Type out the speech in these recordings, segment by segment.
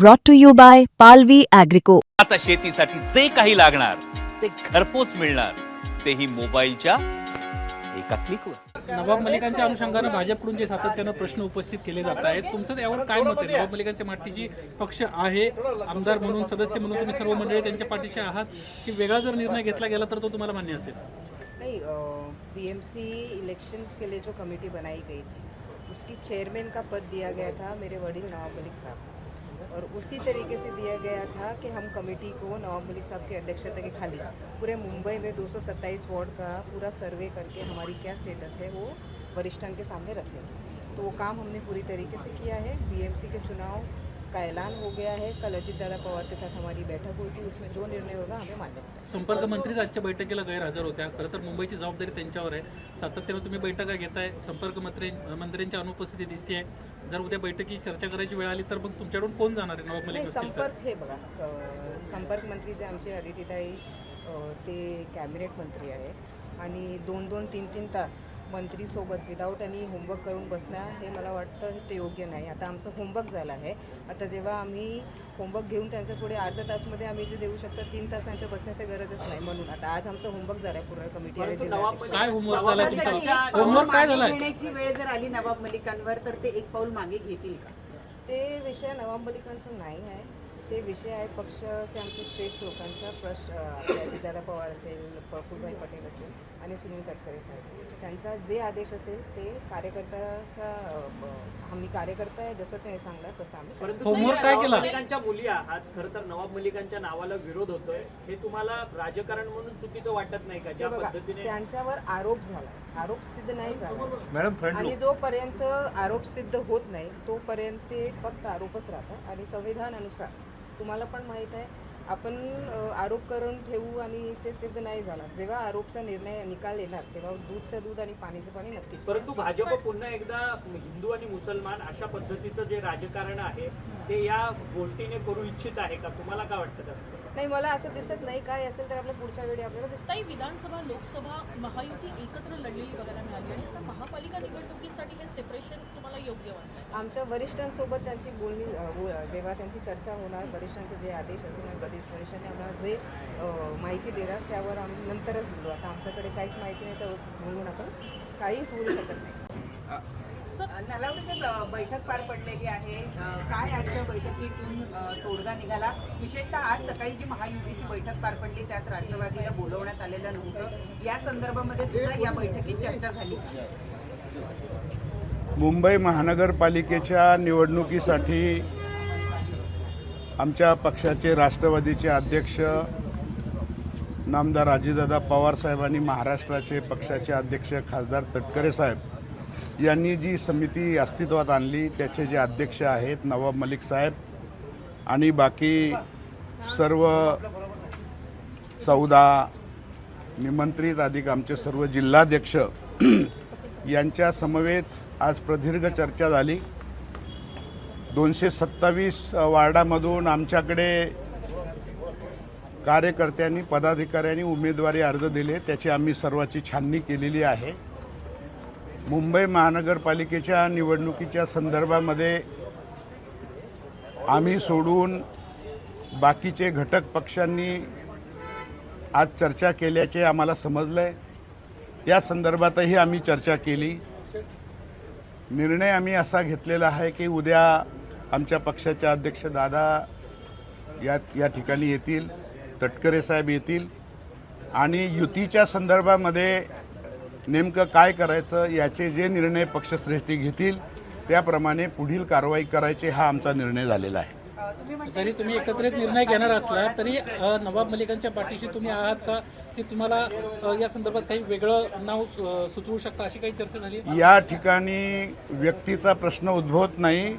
brought to you by Palvi Agrico. आता शेतीसाठी जे काही लागणार ते घरपोच मिळणार. तेही मोबाईलच्या एका क्लिकवर नवाब मलिकांच्या अनुषंगानं भाजपकडून जे सातत्यानं प्रश्न उपस्थित केले जात आहेत तुमचं यावर काय मत आहे? नवाब मलिकांच्या पाठीची पक्ष आहे आमदार म्हणून सदस्य म्हणून तुम्ही सर्व मंडळी त्यांच्या पाठीशी आहात. की वेगळा जर निर्णय घेतला गेला तर तो तुम्हाला मान्य असेल? नहीं बीएमसी इलेक्शंस के लिए जो कमेटी बनाई गई थी उसकी चेयरमैन का पद दिया गया था मेरे वडील नवाब मलिक साहब। को। और उसी तरीके से दिया गया था कि हम कमेटी को नवाब मलिक साहब की अध्यक्षता के खाली पूरे मुंबई में 227 वार्ड का पूरा सर्वे करके हमारी क्या स्टेटस है वो वरिष्ठ के सामने रखेंगे तो वो काम हमने पूरी तरीके से किया है बीएमसी के चुनाव का ऐलान हो गया है? कल अजित दादा पवार के साथ हमारी बैठक हुई थी उसमें जो निर्णय होगा हमें मान्य संपर्क मंत्रीच आजच्या बैठकीला गैरहजर होत्या. खरं तर मुंबईची जबाबदारी त्यांच्यावर आहे. सातत्यानं तुम्ही बैठका घेताय. संपर्क मंत्री मंत्र्यांची अनुपस्थिती दिसते जर उद्या बैठकी चर्चा करायची वेळ आली तर मग तुमच्याकडून कोण जाणार आहे? संपर्क हे बघा संपर्क मंत्री जे आमचे अदितीताई ते कॅबिनेट मंत्री आहे. आणि दोन दोन तीन तीन तास मंत्रीसोबत विदाऊट आणि होमवर्क करून बसणं हे मला वाटतं ते योग्य नाही. आता आमचं होमवर्क झालं आहे. आता जेव्हा आम्ही होमवर्क घेऊन त्यांच्या पुढे अर्ध्या तासमध्ये आम्ही जे देऊ शकतो तीन तास त्यांच्या बसण्याची गरजच नाही म्हणून. आता आज आमचं होमवर्क झालं आहे पूर्ण कमिटी आणि जिल्हा काय होमवर्क झाला त्यासाठी तुमचा? एक पाऊल होमवर्क काय मागे झालाय? घेण्याची वेळ जर आली नवाब मलिकांवर तर ते एक पाऊल मागे घेतील का? ते विषय नवाब मलिकांचा नाही आहे. ते विषय आहे पक्षाचे आमचे श्रेष्ठ लोकांचा प्रश्न अजितदादा पवार असेल प्रफुल्लभाई पटेल असेल आणि सुनील तटकरे साहेब. त्यांचा जे आदेश असेल ते कार्यकर्त्याचा आम्ही कार्यकर्ता आहे जसं ते सांगणार तसं आम्ही. परंतु काय केला? मलिकांच्या मुली आहात खरं तर नवाब मलिकांच्या नावाला विरोध होतोय. हे तुम्हाला राजकारण म्हणून चुकीचं वाटत नाही का? हे ज्या बघा पद्धतीने त्यांच्यावर आरोप झाला. आरोप सिद्ध नाही झाला. मॅडम आणि जोपर्यंत आरोप सिद्ध होत नाही तोपर्यंत ते फक्त आरोपच राहतात आणि संविधानानुसार. तुम्हाला पण माहीत आहे आपण अ, आरोप करून ठेवू आणि ते सिद्ध नाही झाला. जेव्हा आरोपचा निर्णय निकाल येणार तेव्हा दूधचं दूध आणि पाणीचं पाणी नक्कीच परंतु भाजप पुन्हा एकदा हिंदू आणि मुसलमान अशा पद्धतीचं जे राजकारण आहे ते या गोष्टीने करू इच्छित आहे का? तुम्हाला काय वाटतं त्याचं नाही मला असं दिसत नाही. काय असेल तर आपल्या पुढच्या वेळी आपल्याला दिसतं. ताई विधानसभा लोकसभा महायुती एकत्र लढलेली बघायला मिळाली आणि आता महापालिका निवडणुकीसाठी हे सेपरेशन तुम्हाला योग्य वाटतंय आमच्या वरिष्ठांसोबत त्यांची बोलणी जेव्हा त्यांची चर्चा होणार वरिष्ठांचे जे आदेश असेल आणि वरिष्ठ वरिष्ठांनी आम्हाला जे माहिती देणार त्यावर आम्ही नंतरच बोलू. आता आमच्याकडे काहीच माहिती नाही तर म्हणून आपण काहीच बोलू शकत नाही. नलावडीचे बैठक पार पडलेली आहे. काय आजच्या बैठकीतून तोडगा निघाला? विशेषतः आज सकाळी जी महायुतीची बैठक पार पडली त्यात राष्ट्रवादीला बोलवण्यात आलेलं नव्हतं. या संदर्भामध्ये सुद्धा या बैठकीत चर्चा झाली. मुंबई महानगरपालिकेच्या निवडणुकीसाठी आमच्या पक्षाचे राष्ट्रवादीचे अध्यक्ष नामदार अजितदादा पवार साहेब आणि महाराष्ट्राचे पक्षाचे अध्यक्ष खासदार तटकरे साहेब यांनी जी समिती अस्तित्वात आणली त्याचे जे अध्यक्ष आहेत नवाब मलिक साहेब आणि बाकी सर्व चौदा निमंत्रित अधिक आमचे सर्व जिल्हाध्यक्ष यांच्या समवेत आज प्रदीर्घ चर्चा झाली. दोनशे सत्तावीस वार्डामधून आमच्याकडे कार्यकर्त्यांनी पदाधिकाऱ्यांनी उमेदवारी अर्ज दिले त्याची आम्ही सर्वाची छाननी केलेली आहे. मुंबई महानगरपालिकेच्या निवडणुकीच्या संदर्भामध्ये आम्ही सोडून बाकीचे घटक पक्षांनी आज चर्चा केल्याचे आम्हाला समजलं आहे त्या संदर्भातही आम्ही चर्चा केली. निर्णय आम्ही असा घेतलेला आहे की उद्या आमच्या पक्षाचे अध्यक्ष दादा या या ठिकाणी येतील तटकरे साहेब येतील. आणि युतीच्या संदर्भामध्ये नेमकं काय करायचं याचे जे निर्णय पक्षश्रेष्ठी घेतील त्याप्रमाणे पुढील कारवाई करायची हा आमचा निर्णय झालेला आहे. जरी तुम्ही एकत्रित निर्णय घेणार असला तरी नवाब मलिकांच्या पाठीशी तुम्ही आहात का? की तुम्हाला या संदर्भात काही वेगळं नाव सुचवू शकता? अशी काही चर्चा झाली? या ठिकाणी व्यक्तीचा प्रश्न उद्भवत नाही.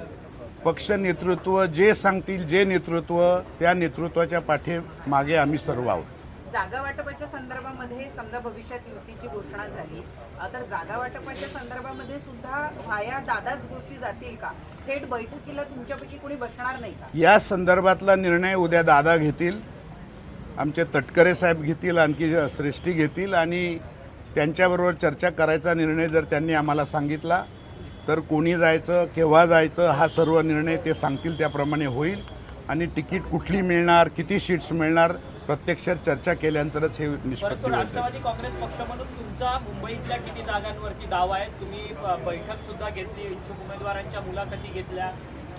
पक्ष नेतृत्व जे सांगतील जे नेतृत्व त्या नेतृत्वाच्या पाठीमागे आम्ही सर्व आहोत. जागा वाटपाच्या संदर्भामध्ये समजा भविष्यात युतीची घोषणा झाली तर जागा वाटपाच्या संदर्भामध्ये सुद्धा व्हाया दादाच गोष्टी जातील का? थेट बैठकीला तुमच्यापैकी कोणी बसणार नाही का? या संदर्भातला निर्णय उद्या दादा घेतील आमचे तटकरे साहेब घेतील आणखी श्रेष्ठी घेतील आणि त्यांच्याबरोबर चर्चा करायचा निर्णय जर त्यांनी आम्हाला सांगितला तर कोणी जायचं केव्हा जायचं हा सर्व निर्णय ते सांगतील त्याप्रमाणे होईल. आणि तिकीट कुठली मिळणार किती सीट्स मिळणार प्रत्यक्षात चर्चा केल्यानंतरच हे निष्पत्ती राष्ट्रवादी काँग्रेस पक्ष म्हणून तुमचा मुंबईतल्या किती जागांवरती दावा आहे तुम्ही बैठक सुद्धा घेतली इच्छुक उमेदवारांच्या मुलाखती घेतल्या.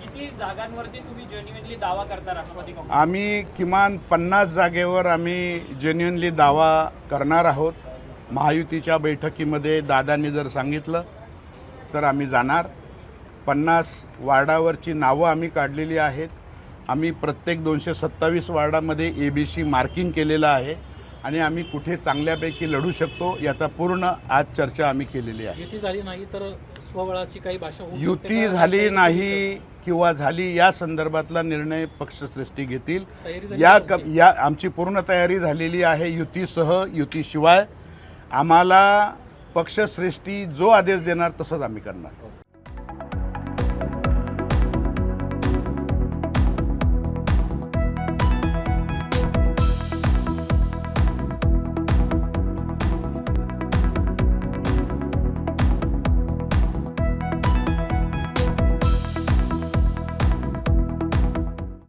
किती जागांवरती तुम्ही जेन्युअनली दावा करता राष्ट्रवादी काँग्रेस? आम्ही किमान पन्नास जागेवर आम्ही जेन्युअनली दावा करणार आहोत. महायुतीच्या बैठकीमध्ये दादांनी जर सांगितलं तर आम्ही जाणार. पन्नास वार्डावरची नावं आम्ही काढलेली आहेत. आम्ही प्रत्येक दोनशे सत्तावीस वार्डामध्ये ए बी सी मार्किंग केलेलं आहे आणि आम्ही कुठे चांगल्यापैकी लढू शकतो याचा पूर्ण आज चर्चा आम्ही केलेली आहे. युती झाली नाही तर स्वबळाची काही भाषा युती? झाली नाही किंवा झाली या संदर्भातला निर्णय पक्षश्रेष्ठी घेतील. या क- या आमची पूर्ण तयारी झालेली आहे युतीसह युतीशिवाय. आम्हाला पक्षश्रेष्ठी जो आदेश देणार तसंच आम्ही करणार.